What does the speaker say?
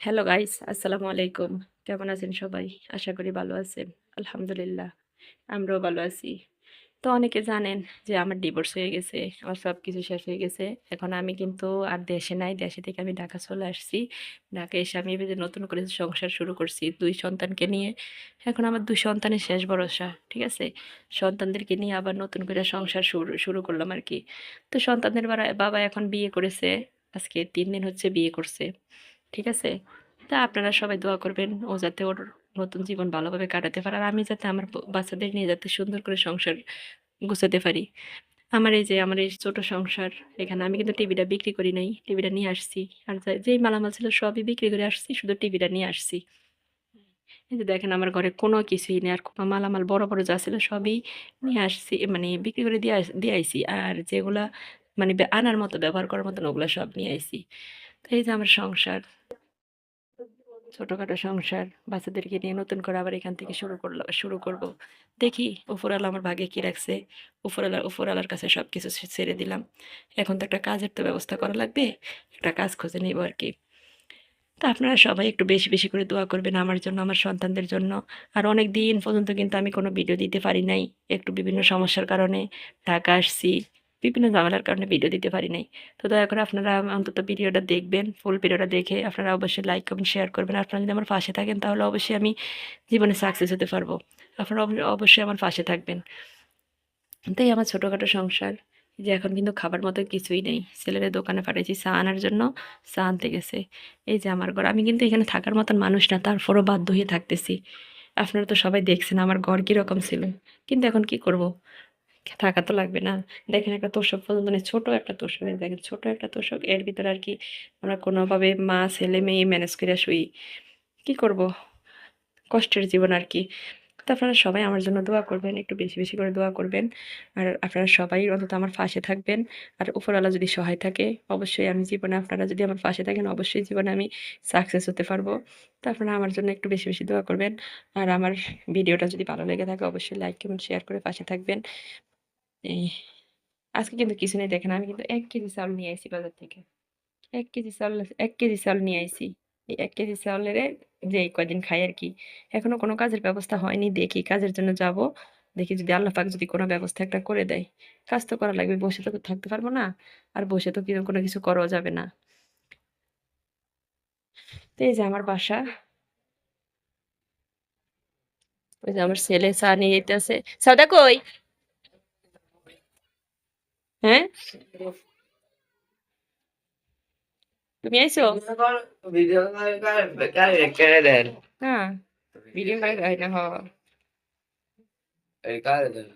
Hello guys আসসালামু আলাইকুম কেমন আছেন সবাই? আশা করি ভালো আছেন। আলহামদুলিল্লাহ, আমরাও ভালো আছি। তো অনেকে জানেন যে আমার ডিভোর্স হয়ে গেছে, আমার সব কিছু শেষ হয়ে গেছে। এখন আমি কিন্তু আর দেশে নাই, দেশে থেকে আমি ঢাকা চলে আসছি। ঢাকা এসে আমি নতুন করে সংসার শুরু করছি দুই সন্তানকে নিয়ে। এখন আমার দুই সন্তানের শেষ ভরসা, ঠিক আছে? সন্তানদেরকে নিয়ে আবার নতুন করে সংসার শুরু শুরু করলাম আর কি। তো সন্তানদের বাবা এখন বিয়ে করেছে। আজকে তিন দিন হচ্ছে বিয়ে করছে। ঠিক আছে? তা আপনারা সবাই দোয়া করবেন ও যাতে ওর নতুন জীবন ভালোভাবে কাটাতে পারে আর আমি যাতে আমার বাচ্চাদের নিয়ে যাতে সুন্দর করে সংসার গুছাতে পারি। আমার এই যে, আমার এই ছোটো সংসার এখানে আমি কিন্তু টিভিটা বিক্রি করি নাই, টিভিটা নিয়ে আসছি। আর যেই মালামাল ছিল সবই বিক্রি করে আসছি, শুধু টিভিটা নিয়ে আসছি। এই যে দেখেন আমার ঘরে কোনো কিছুই নেই, আর মালামাল বড় বড় যা ছিল সবই নিয়ে আসছি মানে বিক্রি করে দিয়ে দিয়ে আইছি। আর যেগুলা মানে আনার মতো, ব্যবহার করার মতন ওগুলো সব নিয়ে আইছি। তো এই যে আমার সংসার। ছোটখাটো সংসার, বাচ্চাদেরকে নিয়ে নতুন করে আবার এখান থেকে শুরু করলাম শুরু করব। দেখি উপরওয়ালা আমার ভাগে কি রাখছে। উপরওয়ালা, উপরওয়ালার কাছে সব কিছু ছেড়ে দিলাম। এখন তো একটা কাজের তো ব্যবস্থা করা লাগবে, একটা কাজ খুঁজে নিব আর কি। তা আপনারা সবাই একটু বেশি বেশি করে দোয়া করবেন আমার জন্য, আমার সন্তানদের জন্য। আর অনেক দিন পর্যন্ত কিন্তু আমি কোনো ভিডিও দিতে পারি নাই, একটু বিভিন্ন সমস্যার কারণে। ঢাকা আসছি বিভিন্ন ঝামেলার কারণে ভিডিও দিতে পারি নাই। তো দয়া করে আপনারা অন্তত ভিডিওটা দেখবেন ফুল ভিডিওটা দেখে আপনারা অবশ্যই লাইক কমেন্ট শেয়ার করবেন। আপনারা যদি আমার পাশে থাকেন, তাহলে অবশ্যই আমি জীবনে সাকসেস হতে পারব। আপনারা অব- অবশ্যই আমার পাশে থাকবেন। তাই আমার ছোটোখাটো সংসার যে এখন কিন্তু খাবার মতো কিছুই নেই। ছেলেদের দোকানে পাঠিয়েছি চা আনার জন্য চা আনতে গেছে। এই যে আমার ঘর, আমি কিন্তু এখানে থাকার মতন মানুষ না, তারপরও বাধ্য হয়ে থাকতেছি। আপনারা তো সবাই দেখছেন আমার ঘর কীরকম ছিল। কিন্তু এখন কি করব? থাকা তো লাগবে না। দেখেন একটা তোষক পর্যন্ত নেই ছোটো একটা তোষক দেখেন ছোটো একটা তোষক, এর ভিতরে আর কি আমরা কোনোভাবে মা, ছেলে, মেয়ে ম্যানেজ করে শুই। কি করব? কষ্টের জীবন আর কি। তো আপনারা সবাই আমার জন্য দোয়া করবেন, একটু বেশি বেশি করে দোয়া করবেন। আর আপনারা সবাই অন্তত আমার পাশে থাকবেন। আর উপরওয়ালা যদি সহায় থাকে, অবশ্যই আমি জীবনে, আপনারা যদি আমার পাশে থাকেন, অবশ্যই জীবনে আমি সাকসেস হতে পারব। তো আপনারা আমার জন্য একটু বেশি বেশি দোয়া করবেন। আর আমার ভিডিওটা যদি ভালো লেগে থাকে, অবশ্যই লাইক কমেন্ট শেয়ার করে পাশে থাকবেন। আজকে কিন্তু কিছু নেই দেখেন আমি কিন্তু এক কেজি চাউল নিয়ে আসি বাজার থেকে এক কেজি চাউল এক কেজি চাউল নিয়ে আইছি এই এক কেজি চাউলের যে কয়দিন খাই আর কি এখনও কোনো কাজের ব্যবস্থা হয়নি দেখি কাজের জন্য যাব দেখি যদি আল্লাহ পাক যদি কোনো ব্যবস্থা একটা করে দেয় কাজ তো করা লাগবে বসে তো থাকতে পারব না আর বসে তো কিছু কোনো কিছু করাও যাবে না তো এই যে আমার বাসা ওই যে আমার ছেলে চা নিয়ে যেতেছে সাদা কই হ্যাঁ তুমি আইছো ভিডিও করে দেন না ভিডিও করে হয় না হ এই করে দেন